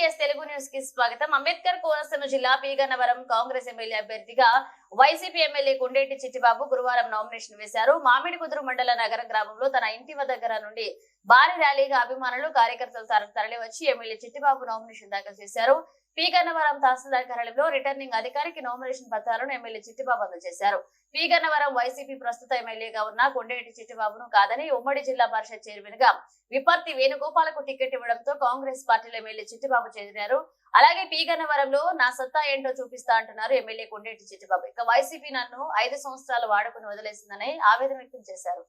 CTS Telugu న్యూస్కి స్వాగతం. అంబేద్కర్ కోనసీమ జిల్లా పీగన్నవరం కాంగ్రెస్ ఎమ్మెల్యే అభ్యర్థిగా వైసీపీ ఎమ్మెల్యే కొండేటి చిట్టిబాబు గురువారం నామినేషన్ వేశారు. మామిడి కుదురు మండల నగర గ్రామంలో తన ఇంటి దగ్గర నుండి భారీ ర్యాలీగా అభిమానులు కార్యకర్తలు తరలివచ్చి ఎమ్మెల్యే చిట్టిబాబు నామినేషన్ దాఖలు చేశారు. పీగన్నవరం తహసీల్దార్ కార్యాలయంలో రిటర్నింగ్ అధికారికి నామినేషన్ పత్రాలను ఎమ్మెల్యే చిట్టిబాబు అందజేశారు. పీగన్నవరం వైసీపీ ప్రస్తుత ఎమ్మెల్యేగా ఉన్న కొండేటి చిట్టిబాబును కాదని ఉమ్మడి జిల్లా పరిషత్ చైర్మన్గా విపర్తి వేణుగోపాలకు టికెట్ ఇవ్వడంతో కాంగ్రెస్ పార్టీలో ఎమ్మెల్యే చిట్టిబాబు చేరారు అలాగే పి గన్నవరంలో నా సత్తా ఏంటో చూపిస్తా అంటున్నారు ఎమ్మెల్యే కొండేటి చిట్టిబాబు. ఇక వైసీపీ నన్ను ఐదు సంవత్సరాలు వాడుకుని వదిలేసిందని ఆవేదన వ్యక్తం చేశారు.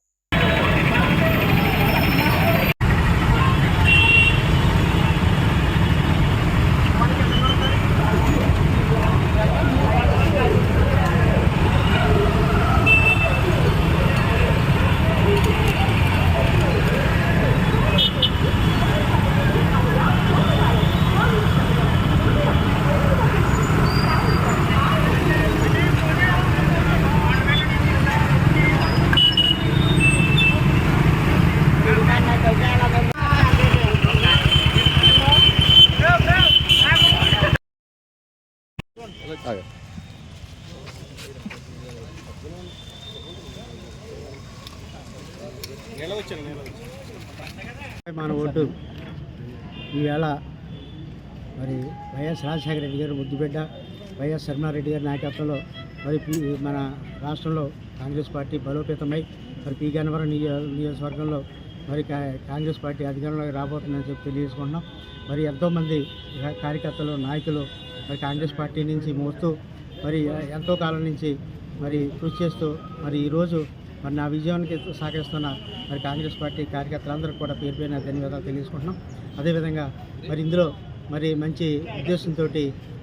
మన ఓటు ఈవేళ మరి వైఎస్ రాజశేఖర రెడ్డి గారు ముద్దుబిడ్డ వైఎస్ శర్మారెడ్డి గారి నాయకత్వంలో మరి మన రాష్ట్రంలో కాంగ్రెస్ పార్టీ బలోపేతమై మరి పి గన్నవరం నియో నియోజకవర్గంలో మరి కా- కాంగ్రెస్ పార్టీ అధికారంలోకి రాబోతుందని చెప్పి తెలియజేసుకుంటున్నాం. మరి ఎంతోమంది కార్యకర్తలు నాయకులు మరి కాంగ్రెస్ పార్టీ నుంచి మోస్తూ మరి ఎంతో కాలం నుంచి మరి కృషి చేస్తూ మరి ఈరోజు మరి నా విజయానికి సహకరిస్తున్న మరి కాంగ్రెస్ పార్టీ కార్యకర్తలందరూ కూడా పేరు పైన ధన్యవాదాలు తెలియజేసుకుంటున్నాం. అదేవిధంగా మరి ఇందులో మరి మంచి ఉద్దేశంతో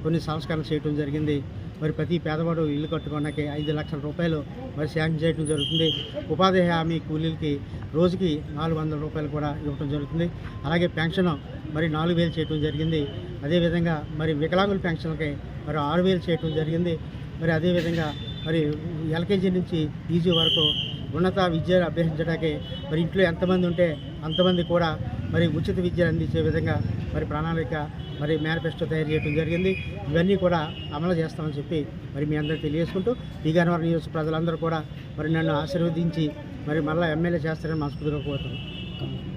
కొన్ని సంస్కరణ చేయడం జరిగింది. మరి ప్రతి పేదవాడు ఇల్లు కట్టుకోవడానికి ఐదు లక్షల రూపాయలు మరి శాంక్షన్ చేయడం జరుగుతుంది. ఉపాధి హామీ కూలీలకి రోజుకి నాలుగు వందల రూపాయలు కూడా ఇవ్వడం జరుగుతుంది. అలాగే పెన్షన్ మరి నాలుగు వేలు చేయడం జరిగింది. అదేవిధంగా మరి వికలాంగుల పెన్షన్కి మరి ఆరు వేలు చేయడం జరిగింది. మరి అదేవిధంగా మరి ఎల్కేజీ నుంచి పీజీ వరకు ఉన్నత విద్యను అభ్యసించడానికి మరి ఇంట్లో ఎంతమంది ఉంటే అంతమంది కూడా మరి ఉచిత విద్యను అందించే విధంగా మరి ప్రణాళిక మరి మేనిఫెస్టో తయారు చేయడం జరిగింది. ఇవన్నీ కూడా అమలు చేస్తామని చెప్పి మరి మీ అందరికీ తెలియజేసుకుంటూ ఈ న్యూస్ నియోజక ప్రజలందరూ కూడా మరి నన్ను ఆశీర్వదించి మరి మళ్ళీ ఎమ్మెల్యే చేస్తారని మనస్ఫూర్తిగా కోరుతున్నాను.